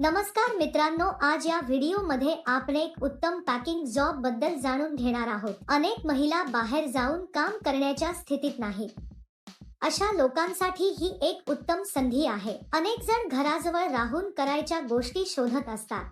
नमस्कार मित्रांनो आज या व्हिडिओमध्ये आपण एक उत्तम पॅकिंग जॉबबद्दल जाणून घेणार आहोत. अनेक महिला बाहेर जाऊन काम करण्याच्या स्थितीत नाही. अशा लोकांसाठी ही एक उत्तम संधी आहे. अनेक जण घराजवळ राहून करायच्या गोष्टी शोधत असतात.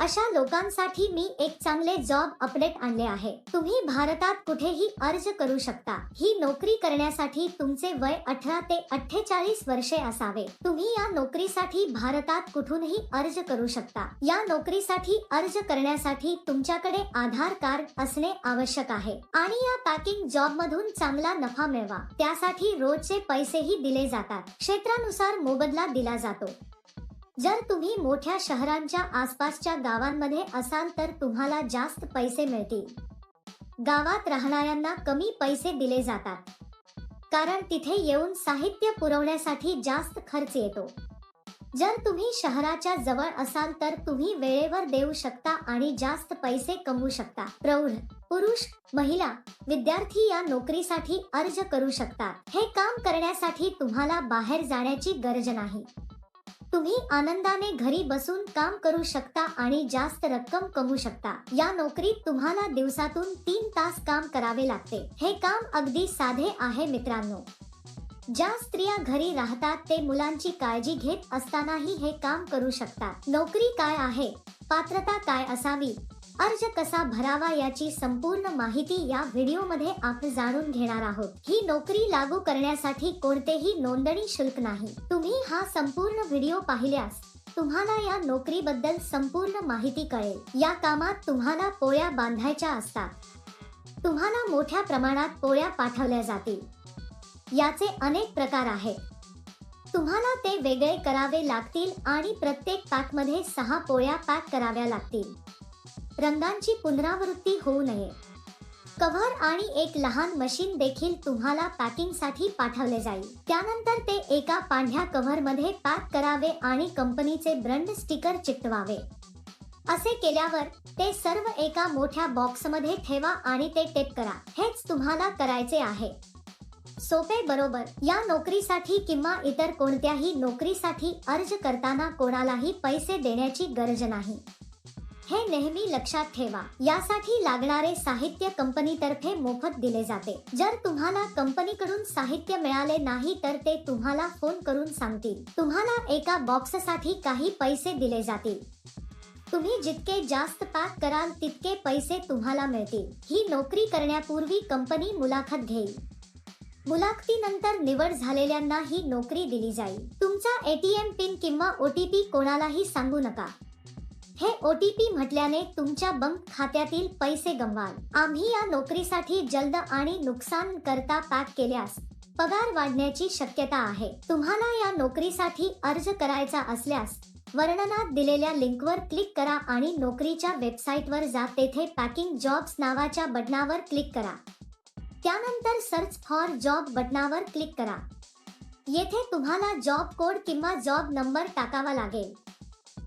अशा लोकांसाठी मी एक चांगले जॉब अपडेट आणले आहे. तुम्ही भारतात कुठेही अर्ज करू शकता. ही नोकरी करण्यासाठी तुमचे वय अठरा ते अठ्ठेचाळीस वर्षे असावे. तुम्ही या नोकरीसाठी भारतात कुठूनही अर्ज करू शकता. या नोकरीसाठी अर्ज करण्यासाठी तुमच्याकडे आधार कार्ड असणे आवश्यक आहे. आणि या पॅकिंग जॉब मधून चांगला नफा मिळवा. त्यासाठी रोजचे पैसेही दिले जातात. क्षेत्रानुसार मोबदला दिला जातो. जर तुम्ही मोठ्या शहरांच्या आसपासच्या गावांमध्ये असाल तर तुम्हाला जास्त पैसे मिळतील. गावात राहणाऱ्यांना कमी पैसे दिले जातात. कारण तिथे येऊन साहित्य पुरवण्यासाठी जास्त खर्च येतो. जर तुम्ही शहराच्या जवळ असाल तर तुम्ही वेळेवर देऊ शकता आणि जास्त पैसे कमवू शकता. प्रौढ पुरुष महिला विद्यार्थी या नोकरीसाठी अर्ज करू शकतात. हे काम करण्यासाठी तुम्हाला बाहेर जाण्याची गरज नाही. तुम्ही आनंदाने घरी बसून काम करू शकता आणि जास्त रक्कम कमवू शकता. या नोकरीत तुम्हाला दिवसातून तीन तास काम करावे लागते. हे काम अगदी साधे आहे मित्रांनो. ज्या स्त्रिया घरी राहतात ते मुलांची काळजी घेत असतानाही हे काम करू शकतात. नोकरी काय आहे? पात्रता काय असावी? अर्ज कसा भरावा याची संपूर्ण माहिती या व्हिडिओमध्ये आपण जाणून घेणार आहोत. ही नोकरी लागू करण्यासाठी कोणतेही नोंदणी शुल्क नाही. तुम्ही हा संपूर्ण व्हिडिओ पाहिल्यास तुम्हाला या नोकरीबद्दल संपूर्ण माहिती कळेल. या कामात तुम्हाला पोळ्या बांधायच्या असतात. तुम्हाला मोठ्या प्रमाणात पोळ्या पाठवल्या जातील. याचे अनेक प्रकार आहेत. तुम्हाला ते वेगळे करावे लागतील आणि प्रत्येक पॅकमध्ये सहा पोळ्या पॅक कराव्या लागतील. रंगांची पुनरावृत्ती होऊ नये. कव्हर आणि एक लहान मशीन देखील तुम्हाला पॅकिंगसाठी पाठवले जाईल. त्यानंतर ते एका पांढऱ्या कव्हरमध्ये पॅक करावे आणि कंपनीचे ब्रँड स्टिकर चिकटवावे. असे केल्यावर ते सर्व एका मोठ्या बॉक्समध्ये ठेवा आणि ते टेप करा. हेच तुम्हाला करायचे आहे. सोपे बरोबर. या नोकरीसाठी किंवा इतर कोणत्याही नोकरीसाठी अर्ज करताना कोणालाही पैसे देण्याची गरज नाही. हे नेहमी लक्षात ठेवा. यासाठी लागणारे साहित्य कंपनीतर्फे मोफत दिले जाते. जर तुम्हाला कंपनीकडून साहित्य मिळाले नाही तर ते तुम्हाला फोन करून सांगतील. तुम्हाला एका बॉक्ससाठी काही पैसे दिले जातील. तुम्ही जितके जास्त पॅक कराल तितके पैसे तुम्हाला मिळतील. ही नोकरी करण्यापूर्वी कंपनी मुलाखत घेईल. मुलाखतीनंतर निवड झालेल्यांना ही नोकरी दिली जाईल. तुमचा एटीएम पिन किंवा ओटीपी कोणालाही सांगू नका. हे ओ टी पी म्हटल्याने तुमच्या बँक खात्यातील पैसे गमवाल. आम्ही या नोकरीसाठी जलद आणि नुकसान करता पॅक केल्यास पगार वाढण्याची शक्यता आहे. तुम्हाला या नोकरीसाठी अर्ज करायचा असल्यास वर्णनात दिलेल्या लिंकवर क्लिक करा आणि नोकरीच्या वेबसाईटवर जा. तेथे पॅकिंग जॉब्स नावाच्या बटनावर क्लिक करा. त्यानंतर सर्च फॉर जॉब बटनावर क्लिक करा. येथे तुम्हाला जॉब कोड किंवा जॉब नंबर टाकावा लागेल.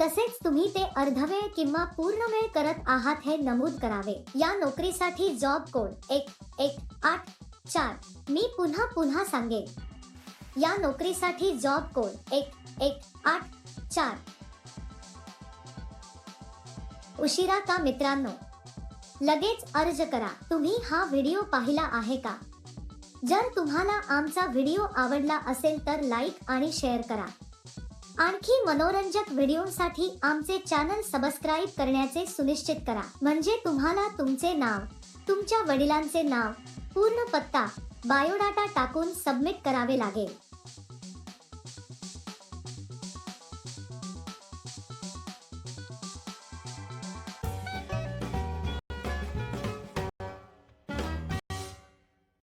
तसेच तुम्ही ते अर्धवेळ किंवा पूर्ण वेळ करत आहात हे नमूद करावे. या नोकरीसाठी जॉब कोड एक एक आठ चार. मी पुन्हा पुन्हा सांगेन. या नोकरीसाठी जॉब कोड एक एक आठ चार. उशिरा का मित्रांनो? लगेच अर्ज करा. तुम्ही हा व्हिडिओ पाहिला आहे का? जर तुम्हाला आमचा व्हिडिओ आवडला असेल तर लाईक आणि शेअर करा. आणखी मनोरंजक व्हिडिओसाठी आमचे चॅनल सबस्क्राईब करण्याचे सुनिश्चित करा. म्हणजे तुम्हाला तुमचे नाव तुमच्या वडिलांचे नाव पूर्ण पत्ता बायोडाटा टाकून सबमिट करावे लागेल.